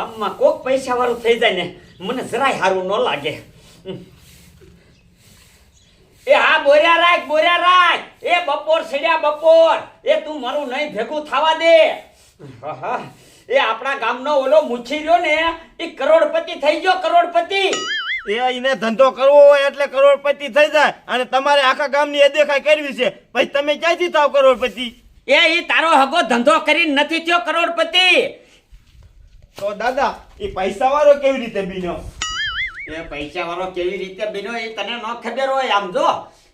ગામમાં કોક પૈસા વાળું થઈ જાય ને મને જરાય સારું ન લાગે. એ હા બોર્યા રાખ બોર્યા રાખ. એ બપોર સડ્યા બપોર. એ તું મારું નહીં ભેગું થવા દે. એ આપણા ગામનો ઓલો મુછી રહ્યો ને એ કરોડપતિ થઈ ગયો કરોડપતિ. એ એને ધંધો કરવો હોય એટલે કરોડપતિ થઈ જાય. અને તમારે આખા ગામની એ દેખાય કરવી છે. પછી તમે ક્યાંથી થાવ કરોડપતિ? એ એ તારો હગો ધંધો કરીને નથી થયો કરોડપતિ. તો દાદા એ પૈસા વાળો કેવી રીતે બીનો? એ પૈસા વાળો કેવી રીતે બીનો એ તને ન ખબર હોય આમ જો.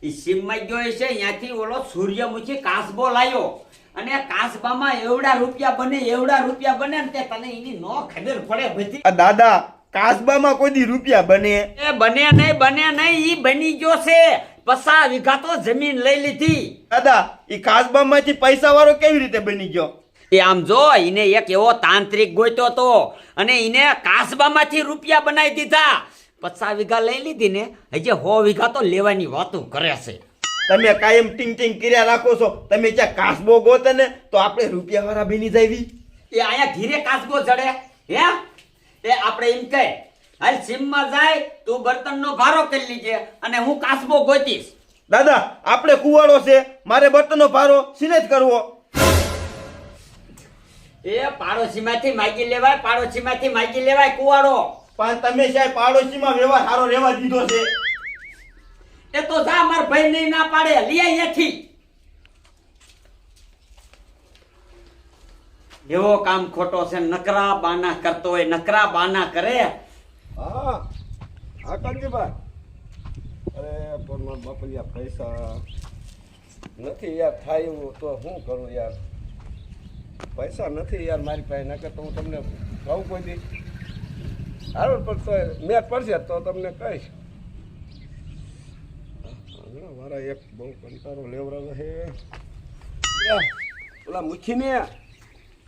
એ સિમમાં ગયો છે અહીંયાથી ઓલો સૂર્યમુખી કાસબો લાવ્યો અને કાસબામાં એવડા રૂપિયા બને એવડા રૂપિયા બને ને તે તને એની ન ખબર પડે બધી. દાદા કાસબામાં કોઈ દી રૂપિયા બને? એ બને નહીં બને નહીં ઈ બની ગયો છે. પસા વીઘા તો જમીન લઈ લીધી. દાદા એ કાસબામાંથી પૈસા વાળો કેવી રીતે બની ગયો? એ આમ જો એને એક એવો તાંત્રિક ગોત્યો તો અને એને કાસબામાંથી રૂપિયા બનાવી દીધા. પચાસ વીઘા લઈ લીધી ને હજી સો વીઘા તો લેવાની વાતો કરે છે. તમે કાયમ ટીંગ ટીંગ કર્યા રાખો છો. તમે જ્યાં કાસબો ગોતે ને તો આપણે રૂપિયા વાળા બની જાવી એ અહીંયા ધીરે કાસબો જડે હે? એ આપણે એમ કહે હાલ સીમમાં જાય તું બર્તનનો ભારો કરી લીજે અને હું કાસબો ગોતીશ. દાદા આપણે કુવાડો છે. મારે બર્તનનો ભારો સિને જ કરવો. એ પાડોશીમાંથી માગી લેવાય પાડોશીમાંથી માગી લેવાય કુવાડો. પણ તમે સાહેબ પાડોશીમાં વ્યવહાર સારો રહેવા દીધો છે. એ તો જા માર ભાઈ નહીં ના પાડે. લઈ અહીંયાથી. એવો કામ ખોટો છે નકરા બાના કરતો હોય નકરા બાના કરે. હા હા કાંતિભાઈ. અરે પણ બાપલિયા પૈસા નથી યાર થાય એવું તો શું કરું યાર? પૈસા નથી યાર મારી પાસે, નકર તો હું તમને કહું કોઈ દી. હારું, પણ તો મેં પડશે તો તમને કહીશ. મારા એક બહુ કંટારો લેવરાવે છે. ઓલા મુખીને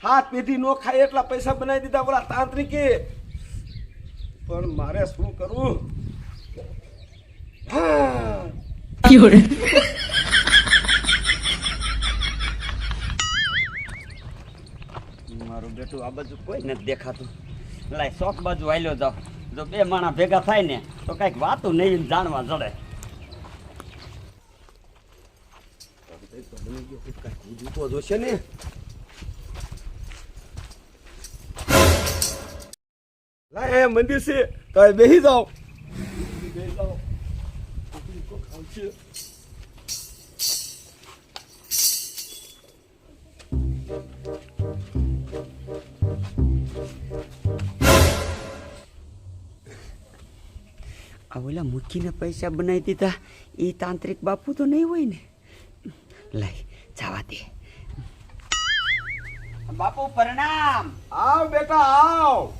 હાથ પેઢી નો ખાય એટલા પૈસા બનાવી દીધા ઓલા તાંત્રિકે. પણ મારે શું કરવું હા. મારું બેટું આ બાજુ કોઈ નથી દેખાતું. લાય શોખ બાજુ હાલ્યો જાવ જો બે માણા ભેગા થાય ને, તો કંઈક વાતું નહીં જાણવા જડે. જોશે ને લાય મંદિર છે, તો બેસી જાઓ બેસી જાઓ. આ ઓલા મૂકીને પૈસા બનાવી દીધા. એ તાંત્રિક બાપુ તો નહીં હોય ને. લઈ જવા દે. બાપુ પ્રણામ. આવ બેટા આવ.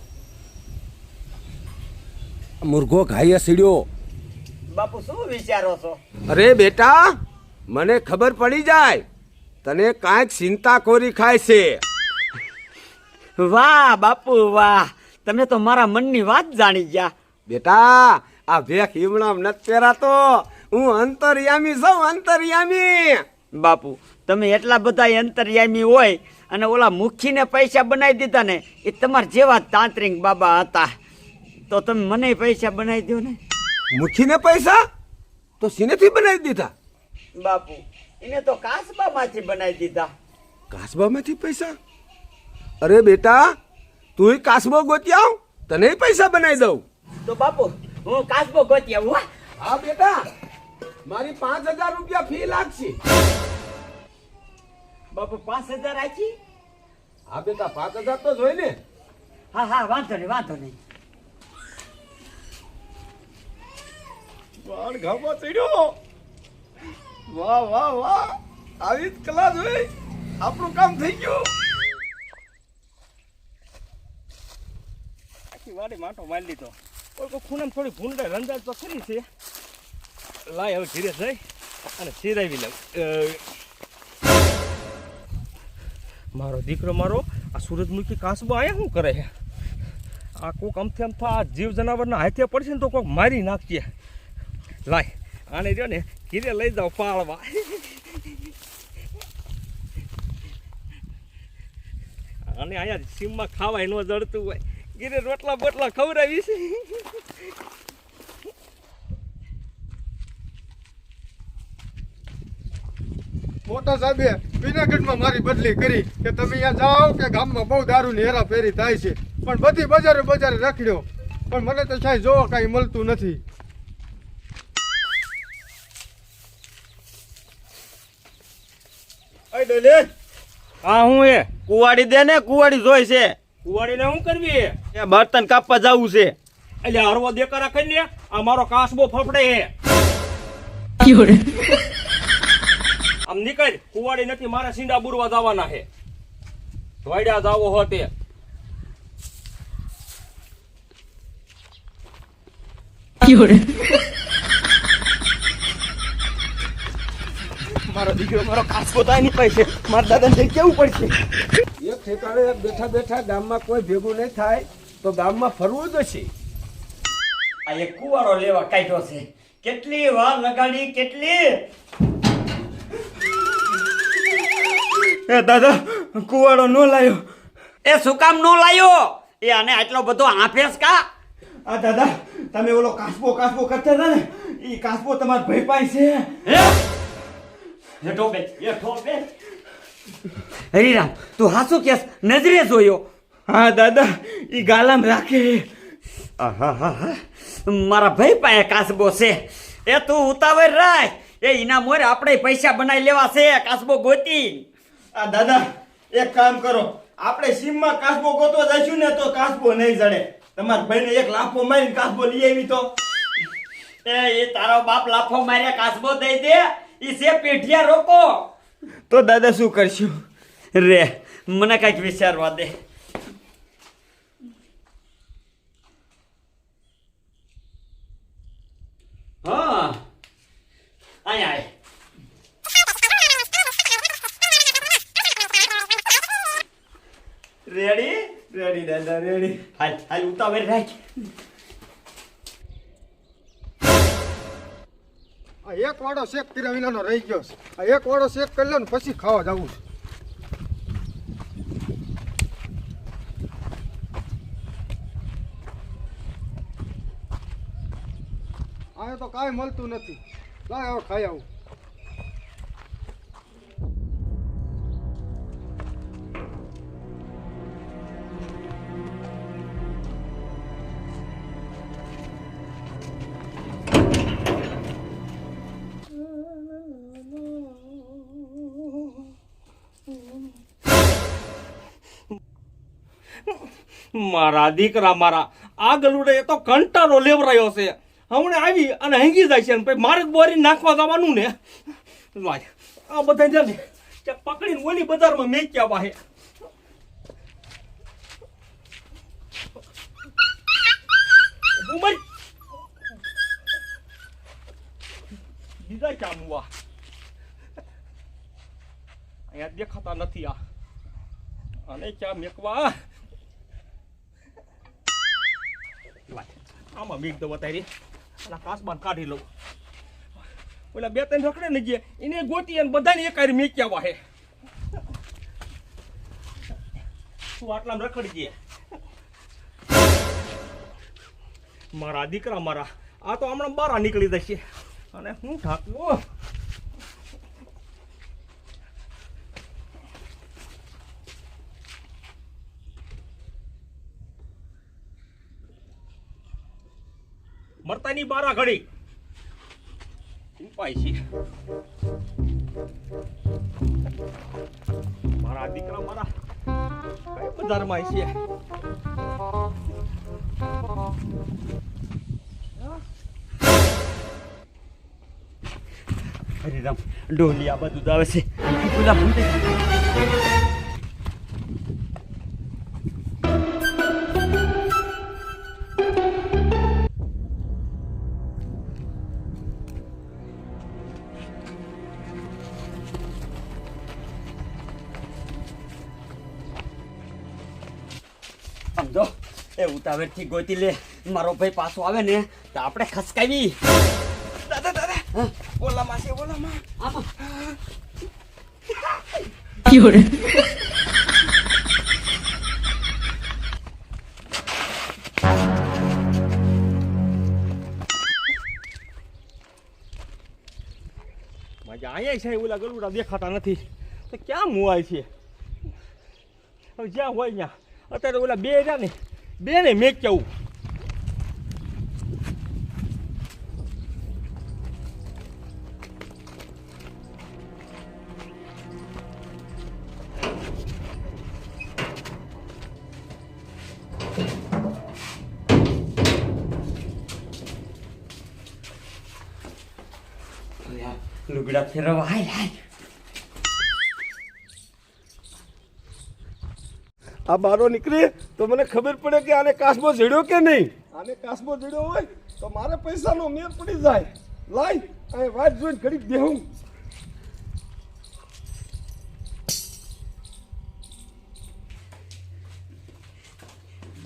મુર્ગો ઘાઈએ સીડ્યો. બાપુ શું વિચારો છો? અરે બેટા મને ખબર પડી જાય. તને કાંઈક ચિંતા કોરી ખાય છે. વાહ બાપુ વાહ. તમે તો મારા મનની વાત જાણી ગયા. બેટા આ ભેખ હિમણામ નથી પહેરાતો. હું અંતરયામી છું અંતરયામી. બાપુ તમે એટલા બધા અંતરયામી હોય અને ઓલા મુખીને પૈસા બનાવી દીધા ને એ તમારા જેવા તાંત્રિક બાબા હતા. તો તમે મને પૈસા બનાવી દો ને. મુખીને પૈસા? તો સિનેથી બનાવી દીધા? બાપુ એને તો કાસબામાંથી બનાવી દીધા. કાસબામાંથી પૈસા? અરે બેટા તું કાસબો ગોતી આવ તને પૈસા બનાવી દઉં. તો બાપુ હું કાસબો ગોતી આવું હો. હા બેટા. મારી પાંચ હજાર રૂપિયા ફી લાગશે. બાપુ પાંચ હજાર આખી હા બેટા પાંચ હજાર તો જોઈ ને હા હા વાંધો નહીં વાંધો નહીં. વાળ ઘામાં ચડ્યો. વાહ વાહ વાહ. આવી જ કલા જોઈ આપણું કામ થઈ ગયું. આખી વાડી માટો મારી લીધો. કોઈ ખૂણામાં થોડી ભૂંડાઈ રંજાય તો ખરી છે. લાય હવે ઘીરે જઈ અને સિરાવી લઉં. મારો દીકરો મારો આ સૂરજમુખી કાસબો અહીંયા શું કરે છે? આ કોક અમથી અમથો આ જીવ જનાવરના હાથે પડશે ને તો કોક મારી નાખીએ લાય, આને જો ને ઘીરે લઈ જાઓ પાળવા. અને અહીંયા સીમમાં ખાવાય ન જડતું હોય. ગીરે રોટલા બોટલા ખવડાવીશ મોટા સાહેબે વિનાગઢમાં મારી બદલી કરી કે તમે અહીંયા જાઓ કે ગામમાં બહુ દારૂની હેરાફેરી થાય છે. પણ બધી બજારે બજારે રખડ્યો. પણ મને તો સાહેબ જોવો કાંઈ મળતું નથી. હા હું એ. કુવાડી દે ને કુવાડી જોઈ છે. કુવાડીને શું કરવી? એ બર્તન કાપવા જવું છે. એટલે હરવો દેકા રાખે લે આ મારો કાસબો ફફડે હે આમ નીકળ કુવાડી નથી મારે સીંડા બુરવા જવાના હે વાડ્યા જાવો હો તે. મારો દીકરો મારો કાસ થાય નહીં પૈસે મારા દાદાને કેવું પડશે? ઠેકાણે બેઠા બેઠા ગામમાં કોઈ ભેગું નહીં થાય તો ગામમાં ફરવું જ હશે. આ એક કુવારો લેવા કાઢ્યો છે. કેટલી વાર લગાડી કેટલી? એ દાદા કુવાડો નો લાયો. એ શું કામ નો લાયો? એ આને આટલો બધો આફેસ કા? આ દાદા તમે ઓલો કાસબો કાસબો કરતા હતા ને એ કાસબો તમારા ભાઈ પાસે છે. હે? હેઠો બે હેઠો બે હરિરામ તું હાસુ કેસ નજરે જોયો? હા દાદા એ ગાલામ રાખે. મારા ભાઈ પાસે કાસબો છે. એ તું ઉતાવળ રાખ. એ એના મોરે આપણે પૈસા બનાવી લેવા છે કાસબો ગોતી. આ દાદા એક કામ કરો. આપણે સીમમાં કાસબો ગોતવા જઈશું ને તો કાસબો નહીં જડે. તમારા ભાઈને એક લાફો મારીને કાસબો લઈ આવી તો. એ એ તારો બાપ લાફો માર્યા કાસબો દઈ દે. એ છે પેઢિયા રોકો. તો દાદા શું કરશું? રે, મને કંઈક વિચારવા દે. હા, આય આય. રેડી રેડી દાદા રેડી હાલ હાલ, ઉતાવળ રાખ. એક વાડો શેક કર્યા વિનાનો રહી ગયો છે. એક વાડો શેક કરી લો ને પછી ખાવા જવું છે. આ તો કાંઈ મળતું નથી. લાય હવે ખાઈ આવું. મારા દીકરા, મારા આ ગલુડે તો કંટાળો લેવરાયો છે. હમણાં આવી અને હંગી જાય છે મારે બોરી નાખવા જવાનું ને. આ બધા છે ને પકડીને ઓલી બજારમાં મેક્યા વાહે બીજા ક્યાં મુવા અહીંયા દેખાતા નથી આ. અને ક્યાં મેકવા? આમાં મીક દો તારી અને કાસબાન કાઢી લઉં પેલા બે ત્રણ રખડે ને ગયા એને ગોતી અને બધાને એક હારે મેક્યા વાહે તું આટલામાં રખડી જઈએ મારા દીકરા મારા આ તો હમણાં બારા નીકળી જશે અને હું ઠાકવો મરતાની બારા ઘડી. ઉપાય છે. મારા દીકરા મારા કઈ બજારમાં છે? હરિરામ ડોલી આ બધું આવે છે. બધા ભૂંડે સમજો એ ઉતાવેરથી ગોતી લે. મારો ભાઈ પાછો આવે ને તો આપણે ખસકાવી. દાદા દાદા. ઓલા માં ઓલા માં આમાં. મજા અહીંયા છે ઓલા ગલુડા દેખાતા નથી. તો ક્યાં મુવાય છે? જ્યાં હોય ત્યાં. અત્યારે ઓલા બે રહ્યા ને બે ને મેં કેવું લુગડા ફેરવા હાય હાય આ બારો નીકળે તો મને ખબર પડે કે આને કાસબો જડ્યો કે નહીં? આને કાસબો જડ્યો હોય તો મારે પૈસાનો મેર પડી જાય. લાઈ અહીં વાત જોઈને ઘડીક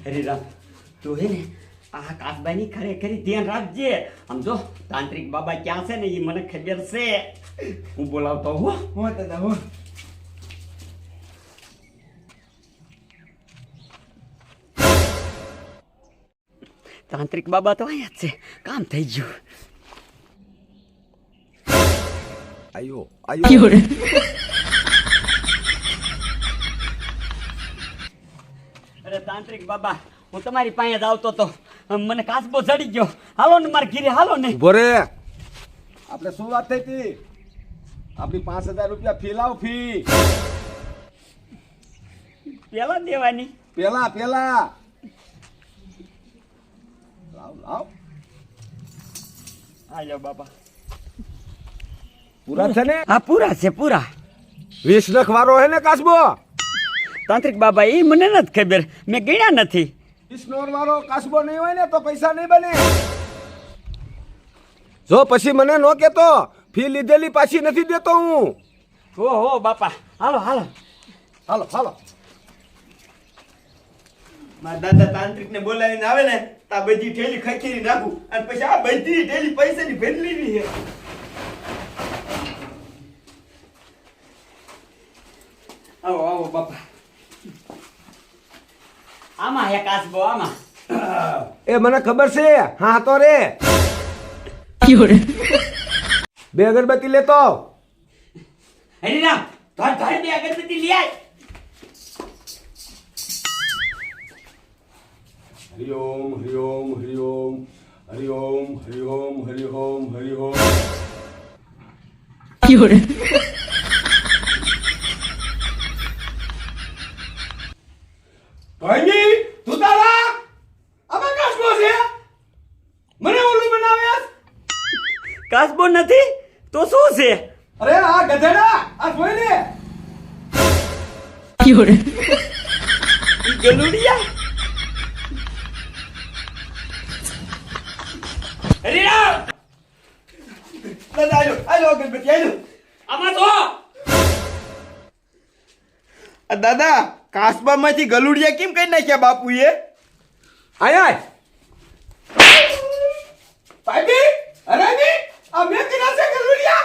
અરે રામ તું હે ને આ કાસબાઈની ખરેખર ધ્યાન રાખજે. સમજો તાંત્રિક બાબા ક્યાં છે ને એ મને ખબર છે. હું બોલાવતો હું. હું દાદા હો તાંત્રિક બાબા તો અહીંયા જ છે. કામ થઈ ગયું. આયો આયો. અરે તાંત્રિક બાબા હું તમારી પાસે જ આવતો તો. મને કાસબો ચડી ગયો. હાલો ને મારા ઘીરે હાલો ને. બોરે આપણે શું વાત થઈ હતી? આપણી પાંચ હજાર રૂપિયા ફી લાવ ફી. પેલા દેવાની. પેલા પેલા. લાવ લાવ લ્યો બાબા પૂરા છે ને હા પૂરા છે પૂરા વીસ નખ વાળો હે ને કાસબો તાંત્રિક બાબા એ મને નથી ખબર મેં ગણ્યા નથી વીસ નોર વાળો કાસબો નહીં હોય ને તો પૈસા નહીં બને જો પછી મને નો કેતો ફી લીધેલી પાછી નથી દેતો હું હો હો બાપા હાલો હાલો હાલો હાલો મારા દાદા તાંત્રિક ને બોલાવીને આવે ને તો આ બધી ઠેલી ખખેરી નાખું. અને પછી આ બધી ઠેલી પૈસાની ભેટલી ની છે. આવો આવો બાપા. આમાં હે કાસબો આમાં. એ મને ખબર છે. હા તો રે. બે અગરબત્તી લેતો. હરિરામ ધર ધર બે અગરબત્તી લઈ આય. હરિ ઓમ હરિ ઓમ હરિ ઓમ હરિ ઓમ હરિ ઓમ હરિ ઓમ હરિ ઓમ ભાઈની તું તારા અમે કાસબો છે મને ઓલું બનાવ્યા કાસબો નથી તો શું છે અરે આ ગધેડા આ જોઈ લે ગલુડિયા દાદા આજો આજો અગરબત્તી આજો આમાં તો! આ દાદા કાસબામાંથી ગલુડિયા કેમ કઈ નાખ્યા બાપુએ? એ આય ભાઈની આ મેં કીધા છે ગલુડિયા.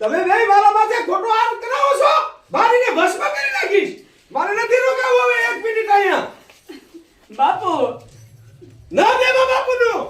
તમે બે મારા માથે ખોટો આરોપ કરાવો છો? મારીને ભસ્મ કરી નાખીશ. મારે નથી રોકાવું હવે એક મિનિટ અહીંયા. બાપુ ના દેવા બાપુનું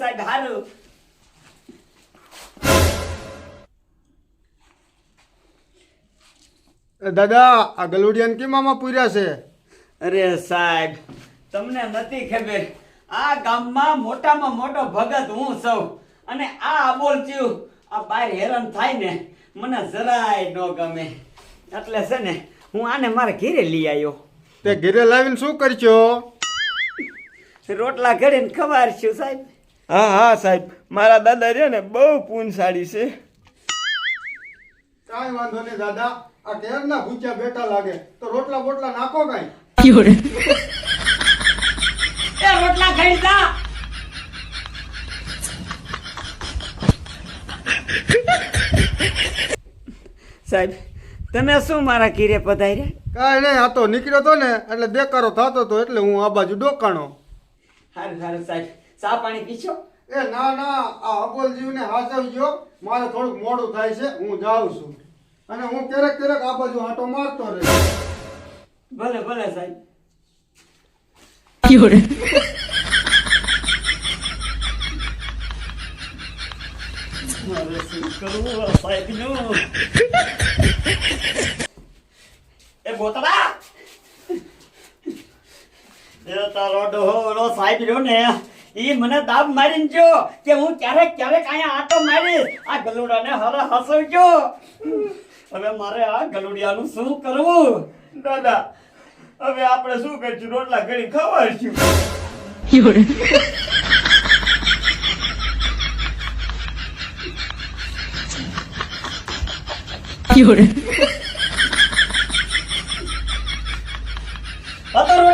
સાહેબ હારું દાદા આ ગલુડિયાન કેમ પૂર્યા છે? અરે સાહેબ તમને નથી ખબર આ ગામમાં મોટામાં મોટો ભગત હું સૌ અને આ અબોલ થયું આ બાર હેરાન થાય ને મને જરાય ન ગમે. એટલે છે ને હું આને મારા ઘેરે લઈ આવ્યો તે ઘરે લાવીને શું કરશો? રોટલા ઘડીને ખબર છું સાહેબ. હા હા સાહેબ. મારા દાદા રહ્યા ને બહુ પૂનસાળી છે. કાંઈ વાંધો નહીં દાદા. આ કેરના ભૂચ્યા બેઠા લાગે. તો રોટલા બોટલા નાખો કાંઈ. એ રોટલા ખાઈ જા. સાહેબ તમે શું મારા કીરે પધાર્યા? કાંઈ નહીં આ તો નીકળ્યો હતો ને એટલે બેકારો થતો તો એટલે હું આ બાજુ ડોકાણો. સારું સારું સાહેબ. ચા પાણી પીશો? એ ના ના આ અબોલજીવને હાચવજો મારે થોડુંક મોડું થાય છે હું જાઉં છું. અને હું ક્યારેક ક્યારેક આ બાજુ આંટો મારતો રહે. ભલે ભલે સાહેબ. મારે શું કરવું આ એ બોતડા! એ તારો ડોહો સાહેબ રહ્યો ને. એ મને દાબ મારી જો કે હું ક્યારેક ક્યારેક અહીંયા આટો મારી આ ગલુડાને હરે હસવજો. હવે મારે આ ગલુડિયાનું શું કરવું? દાદા હવે આપણે શું કરશું? રોટલા ઘડી ખબર છું અત્યારે